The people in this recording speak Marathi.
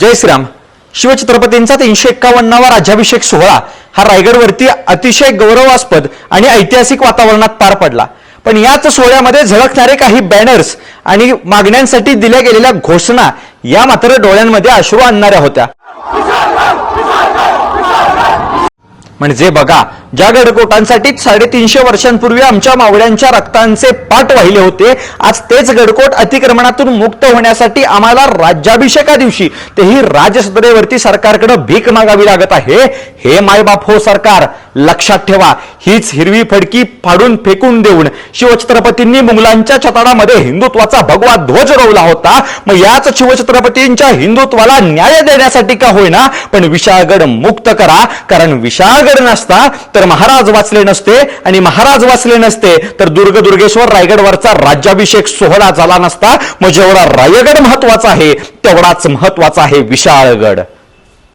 जय श्रीराम. शिवछत्रपतींचा तीनशे एक्कावन्नावा राज्याभिषेक सोहळा हा रायगडवरती अतिशय गौरवास्पद आणि ऐतिहासिक वातावरणात पार पडला. पण याच सोहळ्यामध्ये झळकणारे काही बॅनर्स आणि मागण्यांसाठी दिल्या गेलेल्या घोषणा या मात्र डोळ्यांमध्ये अश्रू आणणाऱ्या होत्या. म्हणजे बघा ज्या गडकोटांसाठी साडेतीनशे वर्षांपूर्वी आमच्या मावळ्यांच्या रक्तांचे पाठ वाहिले होते आज तेच गडकोट अतिक्रमणातून मुक्त होण्यासाठी आम्हाला राज्याभिषेका दिवशी तेही राजसदरेवरती सरकारकडे भीक मागावी लागत आहे. हे मायबाप हो सरकार लक्षात ठेवा हीच हिरवी फडकी फाडून फेकून देऊन शिवछत्रपतींनी मुघलांच्या छताडामध्ये हिंदुत्वाचा भगवा ध्वज रोवला होता. मग याच शिवछत्रपतींच्या हिंदुत्वाला न्याय देण्यासाठी का होईना? पण विशाळगड मुक्त करा कारण रायगड नसता तर महाराज वाचले नसते. आणि महाराज वाचले नसते तर दुर्ग दुर्गेश्वर रायगडवरचा राज्याभिषेक सोहळा झाला नसता. मग जेवढा रायगड महत्त्वाचा आहे तेवढाच महत्त्वाचा आहे विशाळगड.